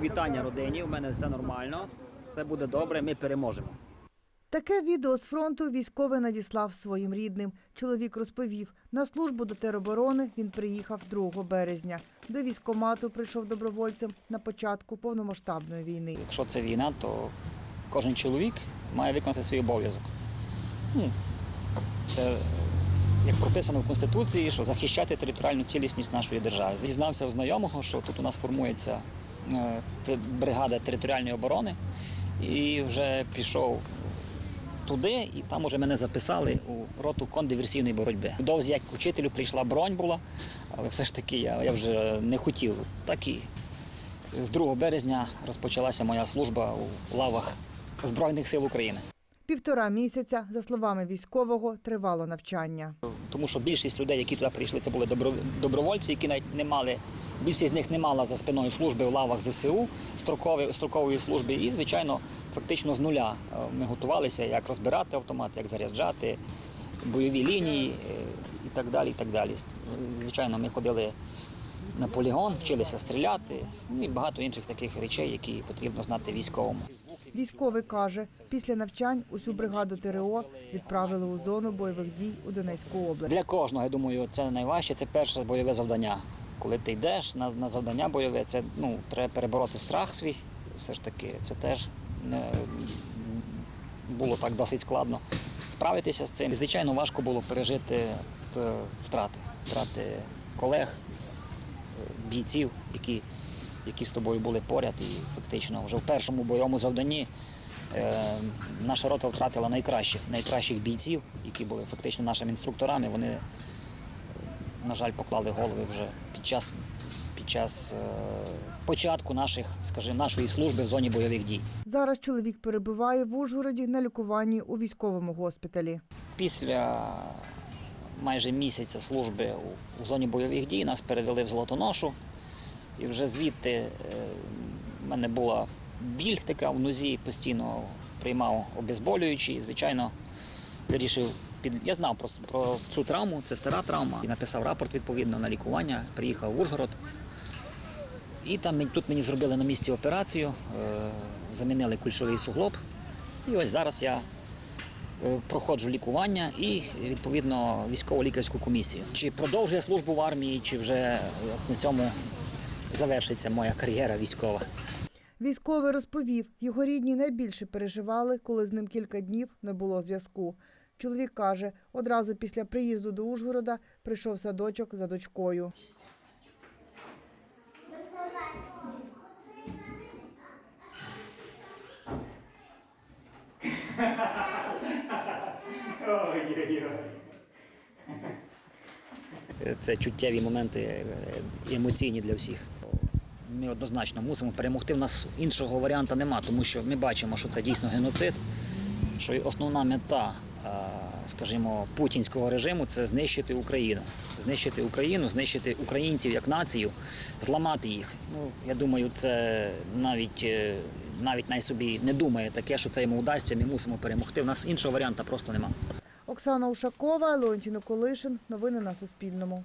Вітання родині. У мене все нормально, все буде добре. Ми переможемо. Таке відео з фронту військовий надіслав своїм рідним. Чоловік розповів, на службу до тероборони він приїхав 2 березня. До військкомату прийшов добровольцем на початку повномасштабної війни. Якщо це війна, то кожен чоловік має виконати свій обов'язок. Ну, це як прописано в Конституції, що захищати територіальну цілісність нашої держави. Дізнався у знайомого, що тут у нас формується е, бригада територіальної оборони, і вже пішов туди, і там уже мене записали у роту кондиверсійної боротьби. Довзі як учителю прийшла бронь була, але все ж таки я, я вже не хотів. Так і з 2 березня розпочалася моя служба у лавах Збройних сил України. Півтора місяця, за словами військового, тривало навчання. Тому що більшість людей, які туди прийшли, це були добровольці, які навіть не мали, більшість з них не мала за спиною служби в лавах ЗСУ строкової, строкової служби. І, звичайно, фактично з нуля е, ми готувалися, як розбирати автомат, як заряджати, бойові лінії е, і так далі. І так далі. Звичайно, ми ходили на полігон, вчилися стріляти, ну і багато інших таких речей, які потрібно знати військовому. Військовий каже, після навчань усю бригаду ТРО відправили у зону бойових дій у Донецьку область. Для кожного, я думаю, це найважче, це перше бойове завдання. Коли ти йдеш на, на завдання бойове, це ну, треба перебороти страх свій. Все ж таки, це теж не було так досить складно справитися з цим. Звичайно, важко було пережити е, втрати, втрати колег, е, бійців, які, які з тобою були поряд. І фактично вже в першому бойовому завданні е, наша рота втратила найкращих, найкращих бійців, які були фактично нашими інструкторами. Вони, на жаль, поклали голови вже під час, під час е, початку наших, скажімо, нашої служби в зоні бойових дій. Зараз чоловік перебуває в Ужгороді на лікуванні у військовому госпіталі. Після майже місяця служби у зоні бойових дій нас перевели в Золотоношу. І вже звідти е, в мене була біль така в нозі, постійно приймав обезболюючі. І, звичайно, вирішив під. Я знав про, про цю травму, це стара травма. І написав рапорт відповідно на лікування, приїхав в Ужгород. І там тут мені зробили на місці операцію, е, замінили кульшовий суглоб. І ось зараз я е, проходжу лікування і відповідно військово-лікарську комісію. Чи продовжує службу в армії, чи вже на цьому завершиться моя кар'єра військова. Військовий розповів, його рідні найбільше переживали, коли з ним кілька днів не було зв'язку. Чоловік каже, одразу після приїзду до Ужгорода прийшов садочок за дочкою. Це чуттєві моменти емоційні для всіх. Ми однозначно мусимо перемогти. У нас іншого варіанту нема, тому що ми бачимо, що це дійсно геноцид. Що основна мета, е, скажімо, путінського режиму це знищити Україну. Знищити Україну, знищити українців як націю, зламати їх. Ну, я думаю, це навіть, е, навіть най собі не думає таке, що це йому вдасться. Ми мусимо перемогти. У нас іншого варіанту просто немає. Оксана Ушакова, Леонтій Николишин. Новини на Суспільному.